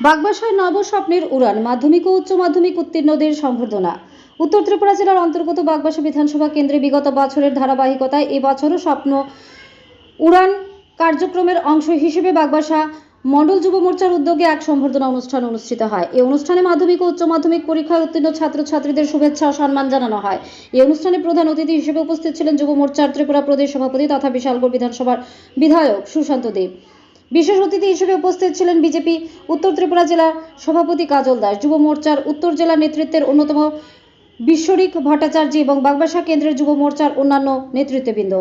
বাগবাসায় নবস্বপ্নের উড়ান, মাধ্যমিক ও উচ্চ মাধ্যমিক উত্তীর্ণদের সম্বর্ধনা উত্তর ত্রিপুরা জেলার অন্তর্গত বাগবাসা বিধানসভা কেন্দ্রে বিগত বছরের ধারাবাহিকতায় এবছরও স্বপ্ন উড়ান কার্যক্রমের অংশ হিসেবে বাগবাসা মণ্ডল যুব মোর্চার উদ্যোগে এক সম্বর্ধনা অনুষ্ঠান অনুষ্ঠিত হয়। এই অনুষ্ঠানে মাধ্যমিক ও উচ্চ মাধ্যমিক পরীক্ষায় উত্তীর্ণ ছাত্রছাত্রীদের শুভেচ্ছা ও সম্মান জানানো হয়। এই অনুষ্ঠানে প্রধান অতিথি হিসেবে উপস্থিত ছিলেন যুব মোর্চার ত্রিপুরা প্রদেশ সভাপতি তথা বিশালগড় বিধানসভার বিধায়ক সুশান্ত দেব। বিশেষ অতিথি হিসেবে উপস্থিত ছিলেন বিজেপি উত্তর ত্রিপুরা জেলার সভাপতি কাজল দাস, যুব মোর্চার উত্তর জেলা নেতৃত্বের অন্যতম বিশ্বরিক ভট্টাচার্য এবং বাগবাসা কেন্দ্রের যুব মোর্চার অন্যান্য নেতৃত্ববৃন্দ।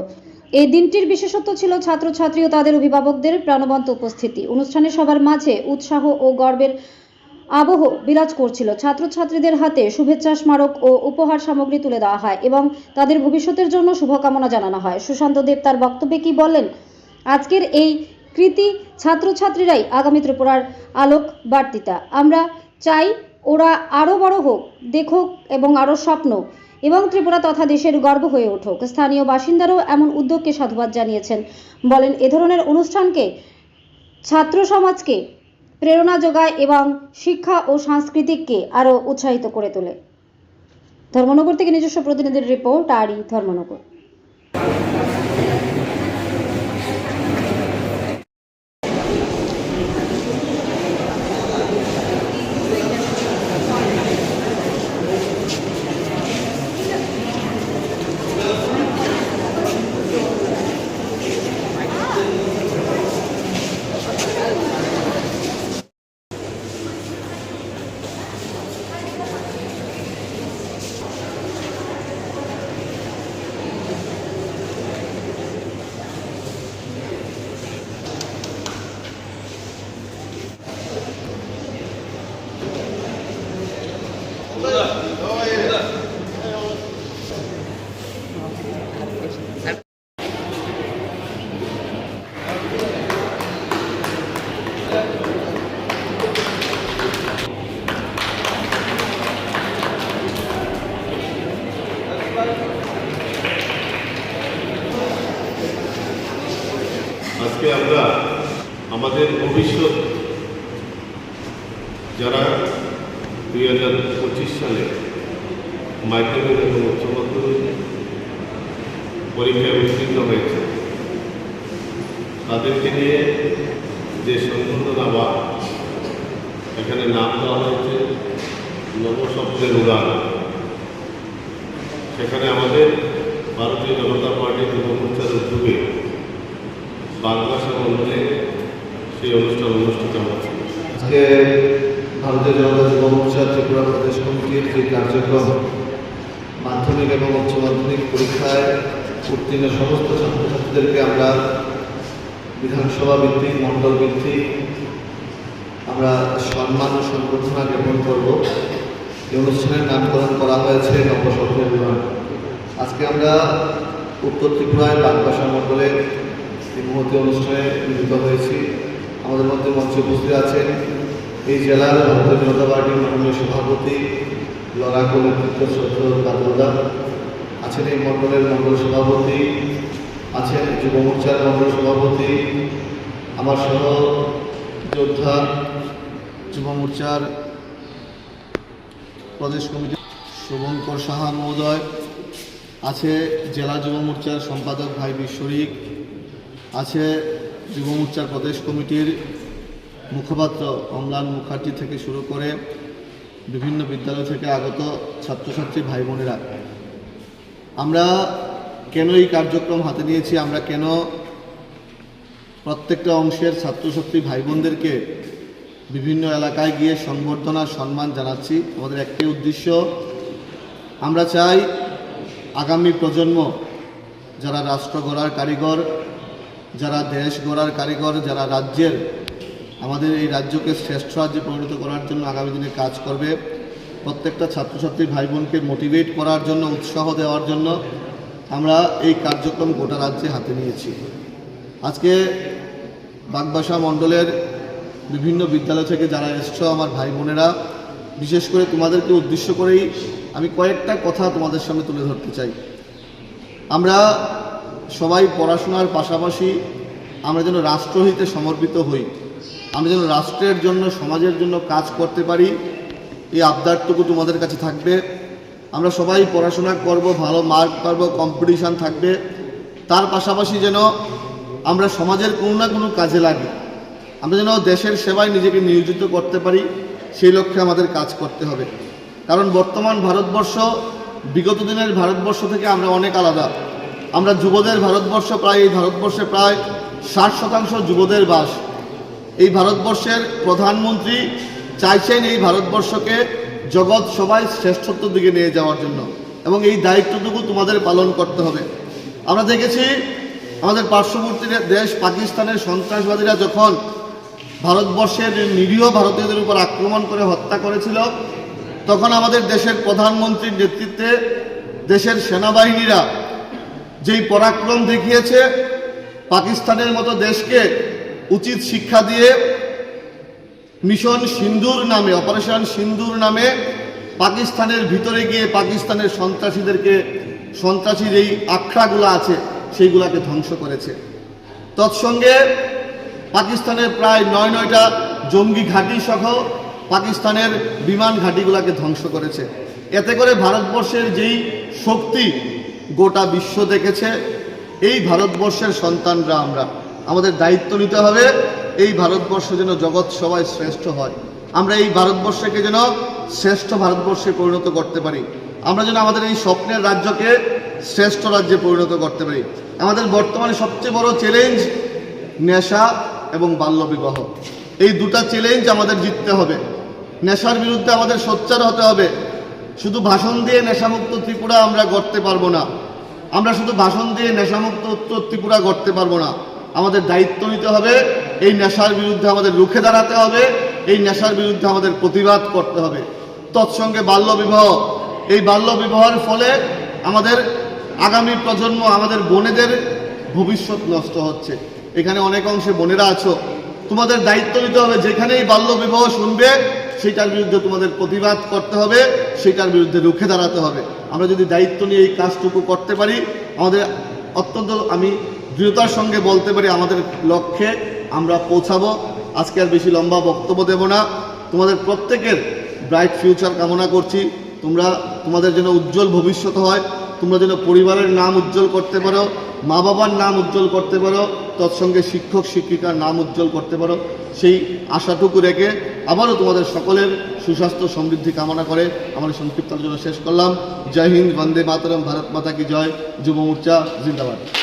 এই দিনটির বিশেষত্ব ছিল ছাত্রছাত্রী ও তাদের অভিভাবকদের প্রাণবন্ত উপস্থিতি। অনুষ্ঠানে সবার মাঝে উৎসাহ ও গর্বের আবহ বিরাজ করছিল। ছাত্রছাত্রীদের হাতে শুভেচ্ছা স্মারক ও উপহার সামগ্রী তুলে দেওয়া হয় এবং তাদের ভবিষ্যতের জন্য শুভকামনা জানানো হয়। সুশান্ত দেব তার বক্তব্যে কি বলেন আজকের এই কৃতি ছাত্রছাত্রীরাই আগামী ত্রিপুরার আলোক বার্তিতা। আমরা চাই ওরা আরও বড় হোক, দেখুক এবং আরও স্বপ্ন এবং ত্রিপুরা তথা দেশের গর্ব হয়ে উঠুক। স্থানীয় বাসিন্দারাও এমন উদ্যোগকে সাধুবাদ জানিয়েছেন। বলেন, এ ধরনের অনুষ্ঠানকে ছাত্র সমাজকে প্রেরণা যোগায় এবং শিক্ষা ও সাংস্কৃতিককে আরও উৎসাহিত করে তোলে। ধর্মনগর থেকে নিজস্ব প্রতিনিধির রিপোর্ট, আরই ধর্মনগর। আজকে আমরা আমাদের ভবিষ্যৎ যারা দুই হাজার পঁচিশ সালে মাধ্যমিক এবং উচ্চ মাধ্যমিক পরীক্ষায় উত্তীর্ণ হয়েছে, তাদেরকে নিয়ে যে সংবর্ধনা বা এখানে নাম দেওয়া হয়েছে নবশব্দের উড়ান সেখানে আমাদের ভারতীয় জনতা পার্টি যুব মোর্চার উদ্যোগে বাংলা ভাষা সেই অনুষ্ঠান অনুষ্ঠিত হচ্ছে আজকে ভারতীয় জনতা যুব মোর্চা ত্রিপুরা প্রদেশ কমিটির যে কার্যক্রম, মাধ্যমিক এবং উচ্চ মাধ্যমিক পরীক্ষায় উত্তীর্ণ সমস্ত ছাত্রছাত্রীদেরকে আমরা বিধানসভা ভিত্তিক, মণ্ডল ভিত্তিক আমরা সম্মান ও সম্বর্ধনা জ্ঞাপন করব। এই অনুষ্ঠানের নামকরণ করা হয়েছে নবস্বপ্নের বিমান আজকে আমরা উত্তর ত্রিপুরায় বাগবাসা মণ্ডলে এই মুহূর্তে অনুষ্ঠানে মিলিত হয়েছি। আমাদের মধ্যে মঞ্চে উপস্থিত আছেন এই জেলার ভারতীয় জনতা পার্টির মাননীয় সভাপতি, লড়াকু নেতৃত্ব শ্রদ্ধ কাজলদা আছেন এই মণ্ডলের মণ্ডল সভাপতি আছেন যুব মোর্চার মণ্ডল সভাপতি, আমার সহ যোদ্ধা যুব মোর্চার প্রদেশ কমিটি শুভঙ্কর সাহা মহোদয়, আছে জেলা যুব মোর্চার সম্পাদক ভাই বিশ্বরিক, আছে যুব মোর্চার প্রদেশ কমিটির মুখপাত্র অম্লান মুখার্জি থেকে শুরু করে বিভিন্ন বিদ্যালয় থেকে আগত ছাত্রছাত্রী ভাই বোনেরা। আমরা কেন এই কার্যক্রম হাতে নিয়েছি? আমরা কেন প্রত্যেকটা অংশের ছাত্রছাত্রী ভাই বোনদেরকে বিভিন্ন এলাকায় গিয়ে সংবর্ধনা, সম্মান জানাচ্ছি। আমাদের একটি উদ্দেশ্য, আমরা চাই আগামী প্রজন্ম, যারা রাষ্ট্র গড়ার কারিগর, যারা দেশ গড়ার কারিগর, যারা রাজ্যের, আমাদের এই রাজ্যকে শ্রেষ্ঠ রাজ্যে পরিণত করার জন্য আগামী দিনে কাজ করবে। প্রত্যেকটা ছাত্রছাত্রী ভাই বোনকে মোটিভেট করার জন্য, উৎসাহ দেওয়ার জন্য আমরা এই কার্যক্রম গোটা রাজ্যে হাতে নিয়েছি। আজকে বাগবাসা মণ্ডলের বিভিন্ন বিদ্যালয় থেকে যারা এসছো, আমার ভাই বোনেরা, বিশেষ করে তোমাদেরকে উদ্দেশ্য করেই আমি কয়েকটা কথা তোমাদের সামনে তুলে ধরতে চাই। আমরা সবাই পড়াশোনার পাশাপাশি আমরা যেন রাষ্ট্রহিতে সমর্পিত হই, আমরা যেন রাষ্ট্রের জন্য, সমাজের জন্য কাজ করতে পারি, এই আবদারটুকু তোমাদের কাছে থাকবে। আমরা সবাই পড়াশোনা করব, ভালো মার্ক পারব কম্পিটিশান থাকবে। তার পাশাপাশি যেন আমরা সমাজের কোনো না কোনো কাজে লাগে। আমরা যেন দেশের সেবায় নিজেকে নিয়োজিত করতে পারি, সেই লক্ষ্যে আমাদের কাজ করতে হবে। কারণ বর্তমান ভারতবর্ষ, বিগত দিনের ভারতবর্ষ থেকে আমরা অনেক আলাদা। আমরা যুবদের ভারতবর্ষ প্রায়, এই ভারতবর্ষে প্রায় ষাট শতাংশ যুবদের বাস। এই ভারতবর্ষের প্রধানমন্ত্রী চাইছেন এই ভারতবর্ষকে জগৎ সবাই শ্রেষ্ঠত্বের দিকে নিয়ে যাওয়ার জন্য। এবং এই দায়িত্বটুকু তোমাদের পালন করতে হবে। আমরা দেখেছি, আমাদের পার্শ্ববর্তী দেশ পাকিস্তানের সন্ত্রাসবাদীরা যখন ভারতবর্ষের নিরীহ ভারতীয়দের উপর আক্রমণ করে হত্যা করেছিল, তখন আমাদের দেশের প্রধানমন্ত্রীর নেতৃত্বে দেশের সেনাবাহিনীরা যেই পরাক্রম দেখিয়েছে, পাকিস্তানের মতো দেশকে উচিত শিক্ষা দিয়ে মিশন সিন্দুর নামে, অপারেশন সিন্দুর নামে পাকিস্তানের ভিতরে গিয়ে পাকিস্তানের সন্ত্রাসীদেরকে, সন্ত্রাসীর এই আখড়াগুলো আছে, সেইগুলাকে ধ্বংস করেছে। তৎসঙ্গে পাকিস্তানের প্রায় নয় নয়টা জঙ্গি ঘাঁটি সহ পাকিস্তানের বিমান ঘাঁটিগুলোকে ধ্বংস করেছে। এতে করে ভারতবর্ষের যেই শক্তি গোটা বিশ্ব দেখেছে, এই ভারতবর্ষের সন্তানরা আমরা। আমাদের দায়িত্ব নিতে হবে এই ভারতবর্ষ যেন জগৎ সবাই শ্রেষ্ঠ হয়। আমরা এই ভারতবর্ষকে যেন শ্রেষ্ঠ ভারতবর্ষে পরিণত করতে পারি। আমরা যেন আমাদের এই স্বপ্নের রাজ্যকে শ্রেষ্ঠ রাজ্যে পরিণত করতে পারি। আমাদের বর্তমানে সবচেয়ে বড় চ্যালেঞ্জ নেশা এবং বাল্যবিবাহ। এই দুটা চ্যালেঞ্জ আমাদের জিততে হবে। নেশার বিরুদ্ধে আমাদের সোচ্চার হতে হবে। শুধু ভাষণ দিয়ে নেশামুক্ত ত্রিপুরা আমরা গড়তে পারব না। আমরা শুধু ভাষণ দিয়ে নেশামুক্ত উত্তর ত্রিপুরা গড়তে পারব না। আমাদের দায়িত্ব নিতে হবে এই নেশার বিরুদ্ধে আমাদের রুখে দাঁড়াতে হবে, এই নেশার বিরুদ্ধে আমাদের প্রতিবাদ করতে হবে। তৎসঙ্গে বাল্যবিবাহ, এই বাল্যবিবাহের ফলে আমাদের আগামী প্রজন্ম, আমাদের বোনেদের ভবিষ্যৎ নষ্ট হচ্ছে। এখানে অনেক অংশে বোনেরা আছো। তোমাদের দায়িত্ব নিতে হবে, যেখানেই বাল্য বিবাহ শুনবে সেটার বিরুদ্ধে তোমাদের প্রতিবাদ করতে হবে সেটার বিরুদ্ধে রুখে দাঁড়াতে হবে। আমরা যদি দায়িত্ব নিয়ে এই কাজটুকু করতে পারি, আমাদের অত্যন্ত, আমি দৃঢ়তার সঙ্গে বলতে পারি, আমাদের লক্ষ্যে আমরা পৌঁছাবো। আজকে আর বেশি লম্বা বক্তব্য দেব না। তোমাদের প্রত্যেকের ব্রাইট ফিউচার কামনা করছি। তোমরা, তোমাদের যেন উজ্জ্বল ভবিষ্যৎ হয়, তোমরা যেন পরিবারের নাম উজ্জ্বল করতে পারো মা বাবার নাম উজ্জ্বল করতে পারো, তৎসঙ্গে শিক্ষক, শিক্ষিকার নাম উজ্জ্বল করতে পারো। সেই আশাটুকু রেখে আবারও তোমাদের সকলের সুস্বাস্থ্য সমৃদ্ধি কামনা করে আমার সংক্ষিপ্ত আলোচনা শেষ করলাম। জয় হিন্দ, বন্দে মাতরম, ভারত মাতা কি জয়, যুব মোর্চা, জিন্দাবাদ।